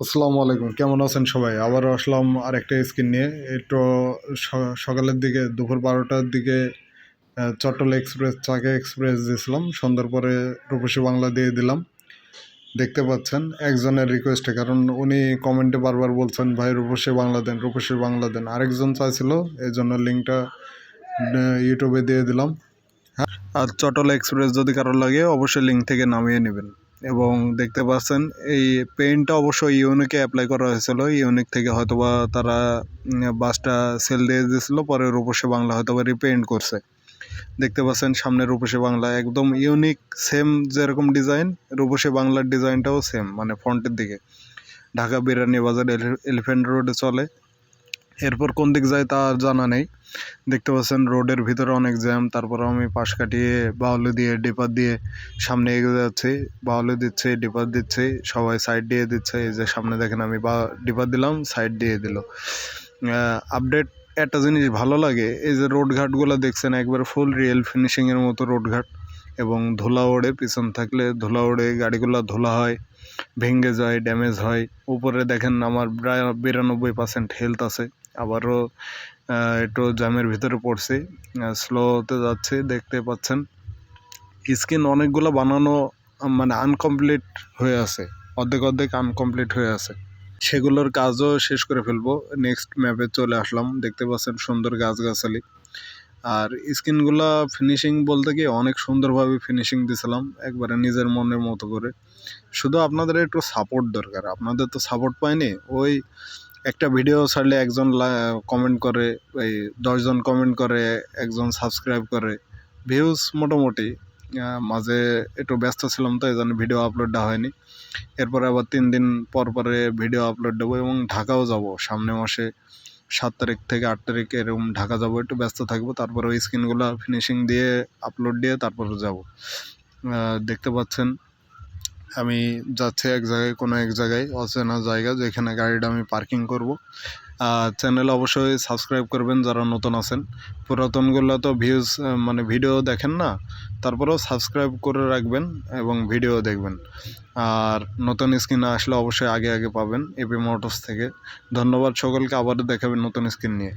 আসসালামু আলাইকুম। কেমন আছেন সবাই? আবারও আসলাম আরেকটা স্কিন নিয়ে। একটু সকালের দিকে, দুপুর বারোটার দিকে চট্টল এক্সপ্রেস, চাকা এক্সপ্রেস দিয়েছিলাম সন্ধ্যার পরে রূপসী বাংলা দিয়ে দিলাম। দেখতে পাচ্ছেন, একজনের রিকোয়েস্টে কারণ উনি কমেন্টে বারবার বলছেন, ভাই, রূপসী বাংলা দেন, রূপসী বাংলা দেন। আরেকজন চাইছিল এই জন্য লিঙ্কটা ইউটিউবে দিয়ে দিলাম। হ্যাঁ আর চটল এক্সপ্রেস যদি কারোর লাগে, অবশ্যই লিঙ্ক থেকে নামিয়ে নেবেন। এবং দেখতে পাচ্ছেন, এই পেইন্টটা অবশ্যই ইউনিকে অ্যাপ্লাই করা হয়েছিল। ইউনিক থেকে হয়তোবা তারা বাসটা সেল দিয়ে দিয়েছিল, পরে রূপসী বাংলা হয়তোবা রিপেইন্ট করছে। দেখতে পাচ্ছেন, সামনে রূপসী বাংলা একদম ইউনিক সেম যেরকম ডিজাইন রূপসী বাংলার ডিজাইনটাও সেম মানে ফ্রন্টের দিকে। ঢাকা বিরানি বাজার, এলি- এলিফ্যান্ট রোডে চলে। এরপর কোন দিক যায় তা আর জানা নেই। দেখতে পাচ্ছেন, রোডের ভিতরে অনেক জ্যাম, তারপর আমি পাশ কাটিয়ে বাউলি দিয়ে ডিপার দিয়ে সামনে এগিয়ে যাচ্ছি। বাউলি দিচ্ছে, ডিপার দিচ্ছে, সবাই সাইড দিয়ে দিচ্ছে। এই যে সামনে দেখেন, আমি বা ডিপার দিলাম সাইড দিয়ে দিল। আপডেট একটা জিনিস ভালো লাগে, এই যে রোড ঘাটগুলো দেখছেন, একবার ফুল রিয়েল ফিনিশিংয়ের মতো রোড ঘাট এবং ধুলা ওড়ে, পিছন থাকলে ধুলা ওড়ে, গাড়িগুলো ধুলা হয়, ভেঙে যায় ড্যামেজ হয়। উপরে দেখেন আমার প্রায় বিরানব্বই পার্সেন্ট হেলথ আছে। আবারও একটু জ্যামের ভিতরে পড়ছি। স্লোতে যাচ্ছে, দেখতে পাচ্ছেন। স্কিন অনেকগুলো বানানো মানে আনকমপ্লিট হয়ে আছে। অর্ধেক অর্ধেক আনকমপ্লিট হয়ে আছে। সেগুলোর কাজও শেষ করে ফেলব। নেক্সট ম্যাপে চলে আসলাম। দেখতে পাচ্ছেন সুন্দর গাছগাছালি। আর স্কিনগুলা ফিনিশিং বলতে কি অনেক সুন্দরভাবে ফিনিশিং দিয়েছিলাম একবারে নিজের মনের মতো করে। শুধু আপনাদের একটু সাপোর্ট দরকার, আপনাদের তো সাপোর্ট পাইনি, ওই একটা ভিডিও ছাড়লে একজন কমেন্ট করে, এই দশজন কমেন্ট করে, একজন সাবস্ক্রাইব করে ভিউজ মোটামুটি মাঝে একটু ব্যস্ত ছিলাম তো এই জন্য ভিডিও আপলোডটা হয়নি। এরপরে আবার তিন দিন পর পরে ভিডিও আপলোড দেবো এবং ঢাকাও যাব, সামনে মাসে সাত তারিখ থেকে আট তারিখ এরকম ঢাকা যাব, একটু ব্যস্ত থাকব, তারপরে ওই স্ক্রিনগুলো ফিনিশিং দিয়ে আপলোড দিয়ে তারপরে যাব। দেখতে পাচ্ছেন আমি যাচ্ছি এক জায়গায়, কোনো এক জায়গায় অচেনা জায়গা যেখানে গাড়িটা আমি পার্কিং করব। চ্যানেল অবশ্যই সাবস্ক্রাইব করবেন যারা নতুন আছেন। পুরাতনগুলো তো ভিউজ মানে ভিডিও দেখেন না, তারপরেও সাবস্ক্রাইব করে রাখবেন এবং ভিডিও দেখবেন। আর নতুন স্ক্রিন আসলে অবশ্যই আগে আগে পাবেন এপি মোটরস থেকে। ধন্যবাদ সকলকে, আবারও দেখাবেন নতুন স্ক্রিন নিয়ে।